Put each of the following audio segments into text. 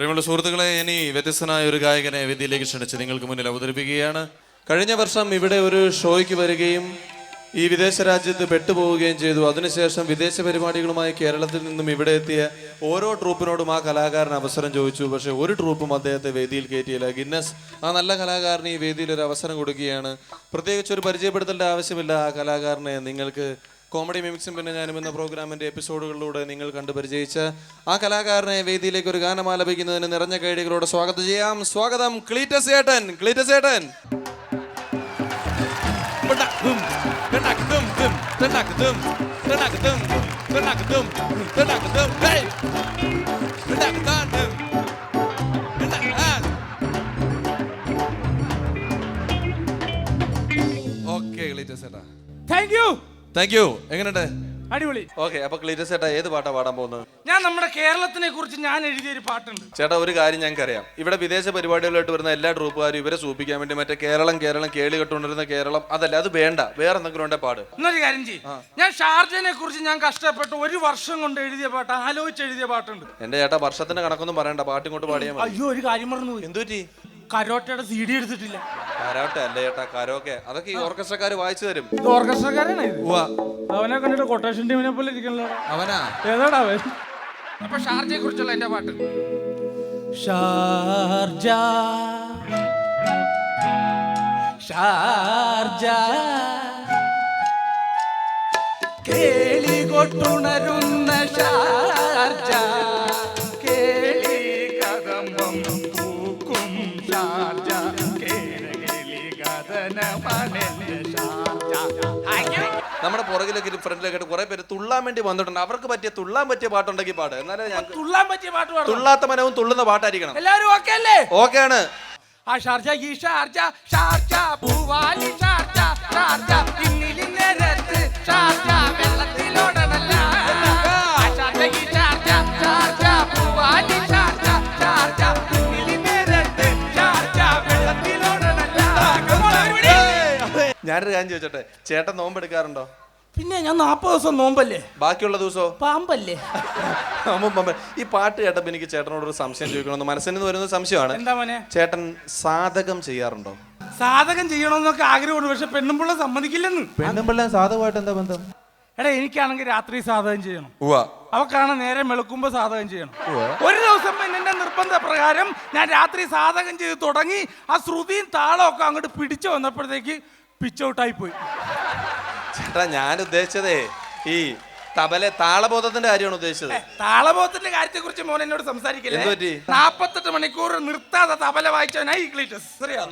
പ്രിയമുള്ള സുഹൃത്തുക്കളെ ഇനി വ്യത്യസ്തനായ ഒരു ഗായകനെ വേദിയിലേക്ക് ക്ഷണിച്ച് നിങ്ങൾക്ക് മുന്നിൽ അവതരിപ്പിക്കുകയാണ്. കഴിഞ്ഞ വർഷം ഇവിടെ ഒരു ഷോയ്ക്ക് വരികയും ഈ വിദേശ രാജ്യത്ത് പെട്ടുപോവുകയും ചെയ്തു. അതിനുശേഷം വിദേശ പരിപാടികളുമായി കേരളത്തിൽ നിന്നും ഇവിടെ എത്തിയ ഓരോ ട്രൂപ്പിനോടും ആ കലാകാരൻ അവസരം ചോദിച്ചു. പക്ഷേ ഒരു ട്രൂപ്പും അദ്ദേഹത്തെ വേദിയിൽ കയറ്റിയില്ല. ഗിന്നസ് ആ നല്ല കലാകാരന് ഈ വേദിയിൽ ഒരു അവസരം കൊടുക്കുകയാണ്. പ്രത്യേകിച്ച് ഒരു പരിചയപ്പെടുത്തേണ്ട ആവശ്യമില്ല ആ കലാകാരനെ. നിങ്ങൾക്ക് കോമഡി മിമിക്സും പിന്നെ ഞാനും എന്ന പ്രോഗ്രാമിന്റെ എപ്പിസോഡുകളിലൂടെ നിങ്ങൾ കണ്ടു പരിചയിച്ച് ആ കലാകാരനെ വേദിയിലേക്ക് ഒരു ഗാനം ആലപിക്കുന്നതിന് നിറഞ്ഞ കൈഡികളോട് സ്വാഗതം ചെയ്യാം. സ്വാഗതം ക്ലീറ്റസ് ഏട്ടൻ ക്ലീറ്റസ് ഏട്ടൻ ഓക്കെ ക്ലീറ്റസ് ഏട്ടാ താങ്ക് യു എങ്ങനെയുണ്ട്? അടിപൊളി. ഓക്കെ അപ്പൊ ക്ലീറ്റസ് ചേട്ടാ ഏത് പാട്ടാ പാടാൻ പോകുന്നത്? ഞാൻ നമ്മുടെ കേരളത്തിനെ കുറിച്ച് ഞാൻ എഴുതിയ ഒരു പാട്ടുണ്ട്. ചേട്ടാ ഒരു കാര്യം ഞങ്ങൾക്ക് അറിയാം ഇവിടെ വിദേശ പരിപാടികളായിട്ട് വരുന്ന എല്ലാ ട്രൂപ്പുകാരും ഇവരെ സൂപ്പിക്കാൻ വേണ്ടി മറ്റേ കേരളം കേരളം കേളി കെട്ടുകൊണ്ടിരുന്ന കേരളം അതല്ല അത് വേണ്ട. വേറെ എന്തെങ്കിലും ഉണ്ടെ പാട്. എന്നൊരു കാര്യം ചെയ്യും. ഞാൻ ഷാർജനെ കുറിച്ച് ഞാൻ കഷ്ടപ്പെട്ട് ഒരു വർഷം കൊണ്ട് എഴുതിയ പാട്ട് ആലോചിച്ച് എഴുതിയ പാട്ടുണ്ട്. എന്റെ ചേട്ടാ വർഷത്തിന്റെ കണക്കൊന്നും പറയണ്ട. പാട്ട് ഇങ്ങോട്ട് പാടിയാൽ മതി. അയ്യോ ഒരു കാര്യം പറഞ്ഞു എന്തുപറ്റി? കരോട്ടയുടെ സി ഡി എടുത്തിട്ടില്ല. കരോട്ട അല്ലേ ചേട്ടാ കരോക്കെ. അതൊക്കെ ഈ ഓർക്കസ്ട്രക്കാര് വായിച്ചു തരും. ഇത് ഓർക്കസ്ട്രക്കാരാണ് ഇത്. ഉവ്വ. അവനെ കണ്ടിട്ട് കൊട്ടേഷൻ ടീമിനെ പോലെ ഇരിക്കണല്ലോ. അവനാ? ഏതാടാ അവൻ? അപ്പൊ ഷാർജയെ കുറിച്ചുള്ള എന്റെ പാട്ട്. ഷാർജ. ഷാർജ. കേളി കൊട്ടുണരുന്ന ഷാർജ നമ്മുടെ പുറകിലൊക്കെ ഫ്രണ്ടിലൊക്കെ ആയിട്ട് കുറെ പേര് തുള്ളാൻ വേണ്ടി വന്നിട്ടുണ്ട്. അവർക്ക് പറ്റിയ തുള്ളാൻ പറ്റിയ പാട്ടുണ്ടെങ്കിൽ പാട്. എന്നാലേ തുള്ളാൻ പറ്റിയ പാട്ട് പാടും തുള്ളാത്ത മനവും തുള്ളുന്ന പാട്ടായിരിക്കണം. എല്ലാവരും ഓക്കെ അല്ലേ? ഓക്കെ ആണ്. ആ ഷാർജ ഈ ഷാർജ ഷാർജ പൂവാലി ഷാർജ ഷാർജ ഇന്നിലി നേരത്ത് ഷാർജ വെള്ളത്തിലോടണല്ല ഞാനൊരു കാര്യം ചോദിച്ചോട്ടെ? ചേട്ടൻ നോമ്പെടുക്കാറുണ്ടോ പിന്നെ ഞാൻ നാപ്പത് ദിവസം നോമ്പല്ലേ? ബാക്കിയുള്ള ദിവസം? പാമ്പല്ലേ? പമ്പ. ഈ പാട്ട് കേട്ടപ്പോ എനിക്ക് ചേട്ടനോട് ഒരു സംശയം ചോദിക്കണമെന്ന് മനസ്സിൽ നിന്ന് വരുന്ന സംശയമാണ്. എന്താ മോനെ? ചേട്ടൻ സാധകം ചെയ്യാറുണ്ടോ? സാധകം ചെയ്യണമെന്നൊക്കെ ആഗ്രഹമുണ്ട് പക്ഷെ പെണ്ണുമ്പിള്ള സമ്മതിക്കില്ലെന്ന്. പെണ്ണും പിള്ളേം സാധകമായിട്ട് എന്താ ബന്ധം? എടാ എനിക്കാണെങ്കിൽ രാത്രി സാധകം ചെയ്യണം. അവക്കാണ് നേരെ വെളുക്കുമ്പോ സാധകം ചെയ്യണം. ഒരു ദിവസം എന്റെ നിർബന്ധ പ്രകാരം ഞാൻ രാത്രി സാധകം ചെയ്ത് തുടങ്ങി ആ ശ്രുതിയും താളമൊക്കെ ഒക്കെ അങ്ങോട്ട് പിടിച്ചു വന്നപ്പോഴത്തേക്ക് പിച്ചൗട്ടായി പോയി. ചേട്ടാ ഞാൻ ഉദ്ദേശിച്ചതേ ഈ തബല താളബോധത്തിന്റെ കാര്യമാണ് ഉദ്ദേശിച്ചത്. താളബോധത്തിന്റെ കാര്യത്തെ കുറിച്ച് മോൻ എന്നോട് സംസാരിക്കില്ലേ? നാപ്പത്തെട്ട് മണിക്കൂർ നിർത്താതെ തബല വായിച്ചവനായി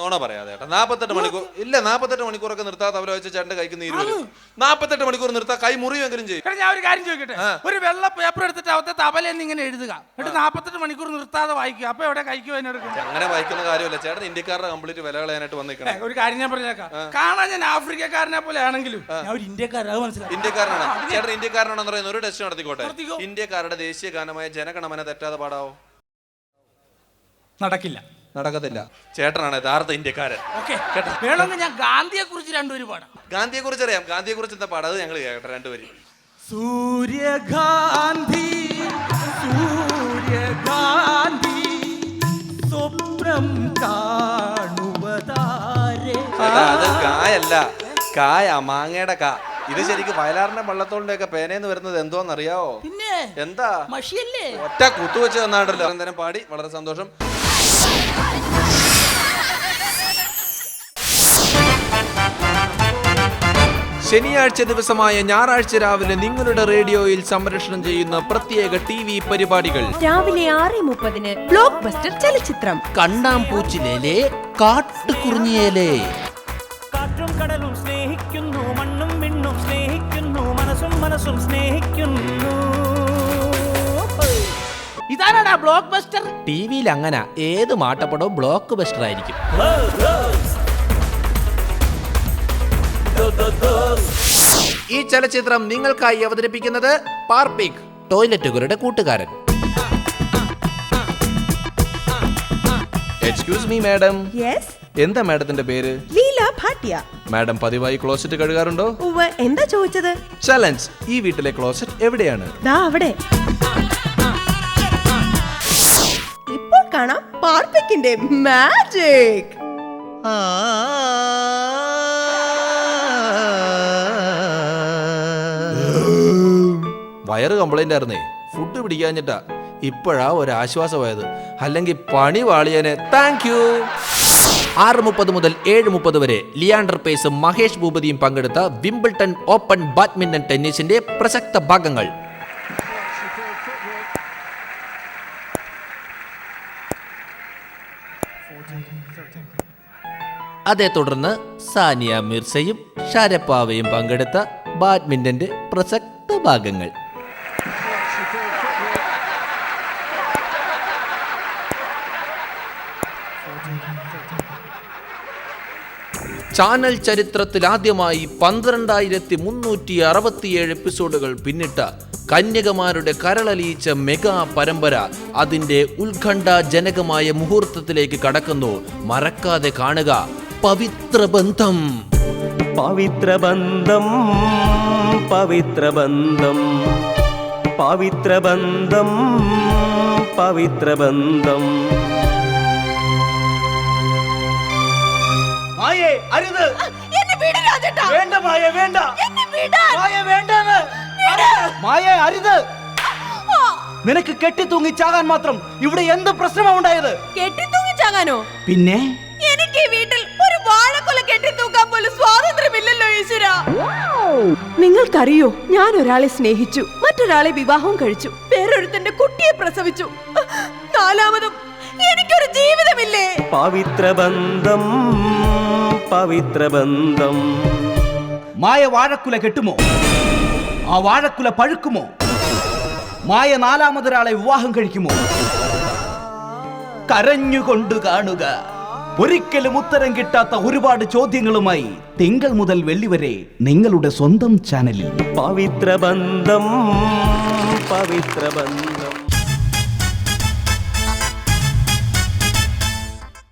നോണ പറയാതെ ചേട്ടാ. നാപ്പത്തെട്ട് മണിക്കൂർ ഇല്ല നാപ്പത്തെട്ട് മണിക്കൂറൊക്കെ നിർത്താതെ തബല വായിച്ച ചേട്ടന്റെ കൈക്ക് നീര് നാപ്പത്തെട്ട് മണിക്കൂർ നിർത്താ കൈ മുറിയുമെങ്കിലും ചെയ്യും. ഞാൻ ഒരു കാര്യം ചോദിക്കട്ടെ? ഒരു വെള്ള പേപ്പർ എടുത്തിട്ട് അവത്തെ തബലെന്ന് ഇങ്ങനെ എഴുതുക. എന്നിട്ട് നാപ്പത്തെട്ട് മണിക്കൂർ നിർത്താതെ വായിക്കുക. അപ്പൊ എവിടെ കൈക്ക് വേനെടുക്കും അങ്ങനെ വായിക്കുന്ന കാര്യമല്ല. ചേട്ടൻ ഇന്ത്യക്കാരുടെ കംപ്ലീറ്റ് വില കളയാനായിട്ട് വന്നിരിക്കണം. ഒരു കാര്യം ഞാൻ പറഞ്ഞേക്കാം. കാണാൻ ഞാൻ ആഫ്രിക്കക്കാരനെ പോലെ ആണെങ്കിലും ഞാൻ ഒരു ഇന്ത്യക്കാരനാണ് മനസ്സിലായി? ഇന്ത്യക്കാരനാണ്. ചേട്ടൻ ഇന്ത്യക്കാരനാണെന്ന് പറയുന്ന ഒരു ടെസ്റ്റ് നടത്തിക്കോട്ടെ? നടത്തിക്കോ. ഇന്ത്യക്കാരുടെ ദേശീയ ഗാനമായ ജനഗണമന തെറ്റാതെ പാടാവോ? നടക്കില്ല. നടക്കത്തില്ല. ചേട്ടനാണ് യഥാർത്ഥ ഇന്ത്യക്കാരൻ. വേണമെങ്കിൽ ഞാൻ ഗാന്ധിയെ കുറിച്ച് രണ്ടുപേര് പാടാം. ഗാന്ധിയെ കുറിച്ച് അറിയാം ഗാന്ധിയെ കുറിച്ച് എന്താ പാടാ? അത് ഞങ്ങൾ കേട്ടെ രണ്ടുപേര്. സൂര്യഗാന്ധി സൂര്യഗാന്ധി സ്വപ്നം കാണുവതാരേ. അത് കായല്ല. കായ മാങ്ങയുടെ കാ. ഇത് ശരിക്കും വയലാറിന്റെ വള്ളത്തോളിന്റെ ഒക്കെ പേനേന്ന് വരുന്നത് എന്തോന്ന് അറിയാവോ പിന്നെ? എന്താ? മഷിയല്ലേ? ഒറ്റ കുത്തു കുത്തുവെച്ച് തന്നാണ്ടല്ലോ. അന്നേരം പാടി വളരെ സന്തോഷം. ശനിയാഴ്ച ദിവസമായ ഞായറാഴ്ച രാവിലെ നിങ്ങളുടെ റേഡിയോയിൽ സംപ്രേഷണം ചെയ്യുന്ന പ്രത്യേക ടി വി പരിപാടികൾ. രാവിലെ ആറ് മുപ്പതിന് ബ്ലോക്ക് ബസ്റ്റർ ചലച്ചിത്രം. കണ്ടാം പൂച്ചിലേലേ കാട്ടുകുറിഞ്ഞിയേലേ ഇതാണാ ബ്ലോക്ക് ബസ്റ്റർ ടി വിയിൽ അങ്ങനെ ഏത് മാട്ടപ്പടവും ബ്ലോക്ക് ബസ്റ്റർ ആയിരിക്കും ഈ ചലച്ചിത്രം നിങ്ങൾക്കായി അവതരിപ്പിക്കുന്നത് പാർപ്പിക് ടോയ്ലറ്റുകളുടെ കൂട്ടുകാരൻ. എക്സ്ക്യൂസ് മീ മാഡം യെസ് എന്താ മാഡത്തിന്റെ പേര്? ലീല ഭാട്ടിയ. മാഡം പതിവായി ക്ലോസറ്റ് കഴുകാറുണ്ടോ? ഉവ്വ് എന്താ ചോദിച്ചത്? ചലഞ്ച് ഈ വീട്ടിലെ ക്ലോസറ്റ് എവിടെയാണ്? ദാ അവിടെ. കാണാം പാർപ്പിക്കിന്റെ മാജിക് വയറ് കംപ്ലൈന്റ് ആയിരുന്നേ. ഫുഡ് പിടിക്കാഞ്ഞിട്ടാ. ഇപ്പോഴാ ഒരു ആശ്വാസമായത് അല്ലെങ്കിൽ പണി വാളിയനെ. താങ്ക് യു ആറ് മുപ്പത് മുതൽ ഏഴ് മുപ്പത് വരെ ലിയാണ്ടർ പേസും മഹേഷ് ഭൂപതിയും പങ്കെടുത്ത വിംബിൾട്ടൺ ഓപ്പൺ ബാഡ്മിന്റൺ ടെന്നീസിന്റെ പ്രസക്ത ഭാഗങ്ങൾ. അതേ തുടർന്ന് സാനിയ മിർസയും ഷാരപ്പാവയും പങ്കെടുത്ത ബാഡ്മിന്റന്റെ പ്രസക്ത ഭാഗങ്ങൾ. ചാനൽ ചരിത്രത്തിൽ ആദ്യമായി പന്ത്രണ്ടായിരത്തി മുന്നൂറ്റി അറുപത്തിയേഴ് എപ്പിസോഡുകൾ പിന്നിട്ട കന്യകമാരുടെ കരളലിയിച്ച മെഗാ പരമ്പര അതിന്റെ ഉത്കണ്ഠാജനകമായ മുഹൂർത്തത്തിലേക്ക് കടക്കുന്നു. മറക്കാതെ കാണുക. പവിത്ര ബന്ധം പവിത്ര ബന്ധം പവിത്ര ബന്ധം മായേ അരുത്. എന്നെ വിട് വേണ്ട മായ വേണ്ട. എന്നെ വിടാൻ. മായ വേണ്ടെന്ന്. മായേ അരുത്. നിനക്ക് കെട്ടിത്തൂങ്ങി ചാകാൻ മാത്രം ഇവിടെ എന്ത് പ്രശ്നമാണ് ഉണ്ടായത്? കെട്ടിത്തൂങ്ങിച്ചാകാനോ? പിന്നെ? നിങ്ങൾക്കറിയോ ഞാൻ ഒരാളെ സ്നേഹിച്ചു മറ്റൊരാളെ വിവാഹം കഴിച്ചു വേറൊരുത്തന്റെ കുട്ടിയെ പ്രസവിച്ചു. നാലാമതും എനിക്കൊരു ജീവിതമില്ലേ? പവിത്ര ബന്ധം പവിത്ര ബന്ധം മായ വാഴക്കുല കെട്ടുമോ? ആ വാഴക്കുല പഴുക്കുമോ? മായ നാലാമതൊരാളെ വിവാഹം കഴിക്കുമോ? കരഞ്ഞുകൊണ്ട് കാണുക. ഒരിക്കലും ഉത്തരം കിട്ടാത്ത ഒരുപാട് ചോദ്യങ്ങളുമായി തിങ്കൾ മുതൽ വെള്ളി വരെ നിങ്ങളുടെ സ്വന്തം ചാനലിൽ. പവിത്ര ബന്ധം പവിത്രബന്ധം പവിത്രബന്ധം.